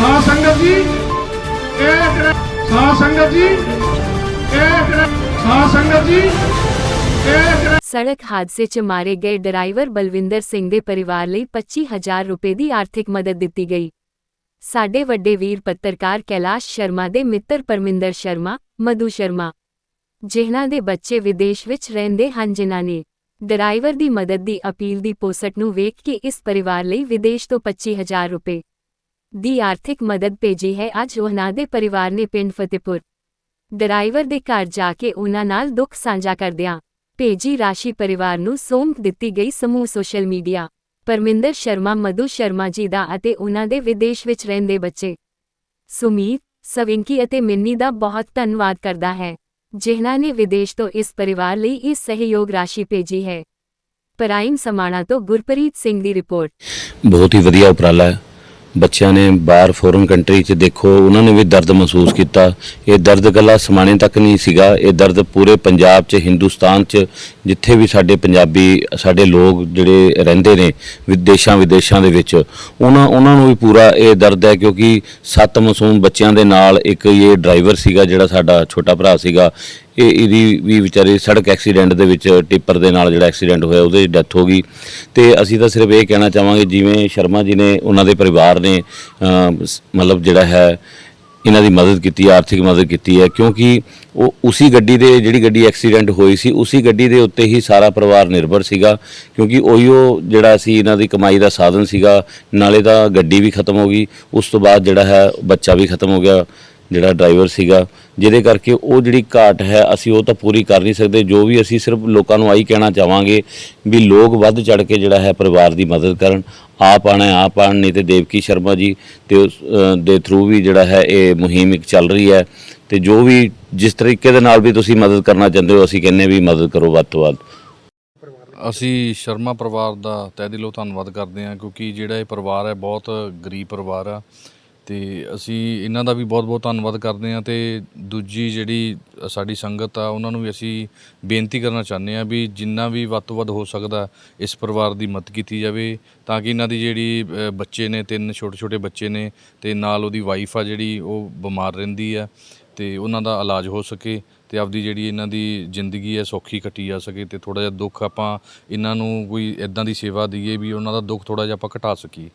ਸਾਧ ਸੰਗਤ ਜੀ। ਇਹ ਜਿਹੜਾ ਸਾਧ ਸੰਗਤ ਜੀ। ਇਹ ਜਿਹੜਾ ਸਾਧ ਸੰਗਤ ਜੀ। ਸੜਕ ਹਾਦਸੇ 'ਚ ਮਾਰੇ ਗਏ ਡਰਾਈਵਰ ਬਲਵਿੰਦਰ ਸਿੰਘ ਦੇ ਪਰਿਵਾਰ ਲਈ 25000 ਰੁਪਏ ਦੀ ਆਰਥਿਕ ਮਦਦ ਦਿੱਤੀ ਗਈ। ਸਾਡੇ ਵੱਡੇ ਵੀਰ ਪੱਤਰਕਾਰ ਕੈਲਾਸ਼ ਸ਼ਰਮਾ ਦੇ ਮਿੱਤਰ ਪਰਮਿੰਦਰ ਸ਼ਰਮਾ, ਮਧੂ ਸ਼ਰਮਾ। ਜਿਨ੍ਹਾਂ ਦੇ ਬੱਚੇ ਵਿਦੇਸ਼ ਵਿੱਚ ਰਹਿੰਦੇ ਹਨ, ਜਿਨ੍ਹਾਂ ਨੇ ਡਰਾਈਵਰ ਦੀ ਮਦਦ ਦੀ ਅਪੀਲ ਦੀ ਪੋਸਟ ਨੂੰ ਵੇਖ ਕੇ ਇਸ ਪਰਿਵਾਰ ਲਈ ਵਿਦੇਸ਼ ਤੋਂ 25000 ਰੁਪਏ ਦੀ ਆਰਥਿਕ ਮਦਦ ਭੇਜੀ ਹੈ। ਅੱਜ ਉਹਨਾਂ ਦੇ ਪਰਿਵਾਰ ਨੇ ਪਿੰਡ ਫਤਿਹਪੁਰ ਡਰਾਈਵਰ ਦੇ ਘਰ ਜਾ ਕੇ ਉਹਨਾਂ ਨਾਲ ਦੁੱਖ ਸਾਂਝਾ ਕਰਦਿਆਂ ਭੇਜੀ ਰਾਸ਼ੀ ਪਰਿਵਾਰ ਨੂੰ ਸੌਂਪ ਦਿੱਤੀ ਗਈ ਸਮੂਹ ਸੋਸ਼ਲ ਮੀਡੀਆ। ਪਰਮਿੰਦਰ ਸ਼ਰਮਾ, ਮਧੂ ਸ਼ਰਮਾ ਜੀ ਦਾ ਅਤੇ ਉਹਨਾਂ ਦੇ ਵਿਦੇਸ਼ ਵਿੱਚ ਰਹਿੰਦੇ ਬੱਚੇ ਸੁਮੀਤ ਸਵਿੰਕੀ ਅਤੇ ਮਿੰਨੀ ਦਾ ਬਹੁਤ ਧੰਨਵਾਦ ਕਰਦਾ ਹੈ, ਜਿਨ੍ਹਾਂ ਨੇ ਵਿਦੇਸ਼ ਤੋਂ ਇਸ ਪਰਿਵਾਰ ਲਈ ਇਸ ਸਹਿਯੋਗ ਰਾਸ਼ੀ ਭੇਜੀ ਹੈ। ਪ੍ਰਾਈਮ ਸਮਾਣਾ ਤੋਂ ਗੁਰਪ੍ਰੀਤ ਸਿੰਘ ਦੀ ਰਿਪੋਰਟ। ਬਹੁਤ ਹੀ ਵਧੀਆ ਉਪਰਾਲਾ ਹੈ। ਬੱਚਿਆਂ ਨੇ ਬਾਹਰ ਫੋਰਨ ਕੰਟਰੀ 'ਚ ਦੇਖੋ, ਉਹਨਾਂ ਨੇ ਵੀ ਦਰਦ ਮਹਿਸੂਸ ਕੀਤਾ। ਇਹ ਦਰਦ ਗੱਲਾ ਸਮਾਣੇ ਤੱਕ ਨਹੀਂ ਸੀਗਾ। ਇਹ ਦਰਦ ਪੂਰੇ ਪੰਜਾਬ 'ਚ, ਹਿੰਦੁਸਤਾਨ 'ਚ, ਜਿੱਥੇ ਵੀ ਸਾਡੇ ਪੰਜਾਬੀ, ਸਾਡੇ ਲੋਕ ਜਿਹੜੇ ਰਹਿੰਦੇ ਨੇ ਵਿਦੇਸ਼ਾਂ ਵਿਦੇਸ਼ਾਂ ਦੇ ਵਿੱਚ, ਉਹਨਾਂ ਉਹਨਾਂ ਨੂੰ ਵੀ ਪੂਰਾ ਇਹ ਦਰਦ ਹੈ ਕਿਉਂਕਿ ਸੱਤ ਮਾਸੂਮ ਬੱਚਿਆਂ ਦੇ ਨਾਲ ਇੱਕ ਇਹ ਡਰਾਈਵਰ ਸੀਗਾ ਜਿਹੜਾ ਸਾਡਾ ਛੋਟਾ ਭਰਾ ਸੀਗਾ। ਕਿ ਇਹਦੀ ਵੀ ਵਿਚਾਰੇ ਸੜਕ ਐਕਸੀਡੈਂਟ ਦੇ ਵਿੱਚ ਟਿੱਪਰ ਦੇ ਨਾਲ ਜਿਹੜਾ ਐਕਸੀਡੈਂਟ ਹੋਇਆ, ਉਹਦੇ ਡੈਥ ਹੋ ਗਈ। ਤੇ ਅਸੀਂ ਤਾਂ ਸਿਰਫ ਇਹ ਕਹਿਣਾ ਚਾਹਾਂਗੇ, ਜਿਵੇਂ ਸ਼ਰਮਾ ਜੀ ਨੇ ਉਹਨਾਂ ਦੇ ਪਰਿਵਾਰ ਨੇ ਮਤਲਬ ਜਿਹੜਾ ਹੈ, ਇਹਨਾਂ ਦੀ ਮਦਦ ਕੀਤੀ, ਆਰਥਿਕ ਮਦਦ ਕੀਤੀ ਹੈ, ਕਿਉਂਕਿ ਉਹ ਉਸੇ ਗੱਡੀ ਦੇ, ਜਿਹੜੀ ਗੱਡੀ ਐਕਸੀਡੈਂਟ ਹੋਈ ਸੀ, ਉਸੇ ਗੱਡੀ ਦੇ ਉੱਤੇ ਹੀ ਸਾਰਾ ਪਰਿਵਾਰ ਨਿਰਭਰ ਸੀਗਾ, ਕਿਉਂਕਿ ਉਹੀਓ ਜਿਹੜਾ ਸੀ ਇਹਨਾਂ ਦੀ ਕਮਾਈ ਦਾ ਸਾਧਨ ਸੀਗਾ, ਨਾਲੇ ਤਾਂ ਗੱਡੀ ਵੀ ਖਤਮ ਹੋ ਗਈ, ਉਸ ਤੋਂ ਬਾਅਦ ਜਿਹੜਾ ਹੈ, ਬੱਚਾ ਵੀ ਖਤਮ ਹੋ ਗਿਆ ਜਿਹੜਾ ਡਰਾਈਵਰ ਸੀਗਾ ਜਿਹਦੇ ਕਰਕੇ ਉਹ ਜਿਹੜੀ ਘਾਟ ਹੈ ਅਸੀਂ ਉਹ ਤਾਂ ਪੂਰੀ ਕਰ ਨਹੀਂ ਸਕਦੇ। ਜੋ ਵੀ ਅਸੀਂ ਸਿਰਫ ਲੋਕਾਂ ਨੂੰ ਆਹੀ ਕਹਿਣਾ ਚਾਹਾਂਗੇ ਵੀ ਲੋਕ ਵੱਧ ਚੜ ਕੇ ਜਿਹੜਾ ਹੈ ਪਰਿਵਾਰ ਦੀ ਮਦਦ ਕਰਨ। ਆਪ ਆਣਾ ਹੈ, ਆਪ ਆਣ ਨਹੀਂ ਤੇ ਦੇਵਕੀ ਸ਼ਰਮਾ ਜੀ ਤੇ ਉਸ ਦੇ ਥਰੂ ਵੀ ਜਿਹੜਾ ਹੈ ਇਹ ਮੁਹਿੰਮ ਇੱਕ ਚੱਲ ਰਹੀ ਹੈ। ਤੇ ਜੋ ਵੀ ਜਿਸ ਤਰੀਕੇ ਦੇ ਨਾਲ ਵੀ ਤੁਸੀਂ ਮਦਦ ਕਰਨਾ ਚਾਹੁੰਦੇ ਹੋ ਅਸੀਂ ਕਹਿੰਨੇ ਵੀ ਮਦਦ ਕਰੋ ਵੱਧ ਤੋਂ ਵੱਧ। ਅਸੀਂ ਸ਼ਰਮਾ ਪਰਿਵਾਰ ਦਾ ਤਹਿ ਦਿਲੋਂ ਧੰਨਵਾਦ ਕਰਦੇ ਹਾਂ ਕਿਉਂਕਿ ਜਿਹੜਾ ਇਹ ਪਰਿਵਾਰ ਹੈ ਬਹੁਤ ਗਰੀਬ ਪਰਿਵਾਰ ਆ। ਤੇ ਅਸੀਂ ਇਹਨਾਂ ਦਾ ਵੀ ਬਹੁਤ-ਬਹੁਤ ਧੰਨਵਾਦ ਕਰਦੇ ਹਾਂ ਤੇ ਦੂਜੀ ਜਿਹੜੀ ਸਾਡੀ ਸੰਗਤ ਆ, ਉਹਨਾਂ ਨੂੰ ਵੀ ਅਸੀਂ ਬੇਨਤੀ ਕਰਨਾ ਚਾਹੁੰਦੇ ਹਾਂ ਵੀ ਜਿੰਨਾ ਵੀ ਵੱਧ ਤੋਂ ਵੱਧ ਹੋ ਸਕਦਾ ਇਸ ਪਰਿਵਾਰ ਦੀ ਮਦਦ ਕੀਤੀ ਜਾਵੇ ਤਾਂ ਕਿ ਇਹਨਾਂ ਦੀ ਜਿਹੜੀ ਬੱਚੇ ਨੇ, ਤਿੰਨ ਛੋਟੇ-ਛੋਟੇ ਬੱਚੇ ਨੇ ਤੇ ਨਾਲ ਉਹਦੀ ਵਾਈਫ ਆ ਜਿਹੜੀ ਉਹ ਬਿਮਾਰ ਰਹਿੰਦੀ ਆ ਤੇ ਉਹਨਾਂ ਦਾ ਇਲਾਜ ਹੋ ਸਕੇ ਤੇ ਆਪਦੀ ਜਿਹੜੀ ਇਹਨਾਂ ਦੀ ਜ਼ਿੰਦਗੀ ਹੈ ਸੌਖੀ ਕੱਟੀ ਜਾ ਸਕੇ ਤੇ ਥੋੜਾ ਜਿਹਾ ਦੁੱਖ ਆਪਾਂ ਇਹਨਾਂ ਨੂੰ ਕੋਈ ਇਦਾਂ ਦੀ ਸੇਵਾ ਦਈਏ ਵੀ ਉਹਨਾਂ ਦਾ ਦੁੱਖ ਥੋੜਾ ਜਿਹਾ ਆਪਾਂ ਘਟਾ ਸਕੀਏ।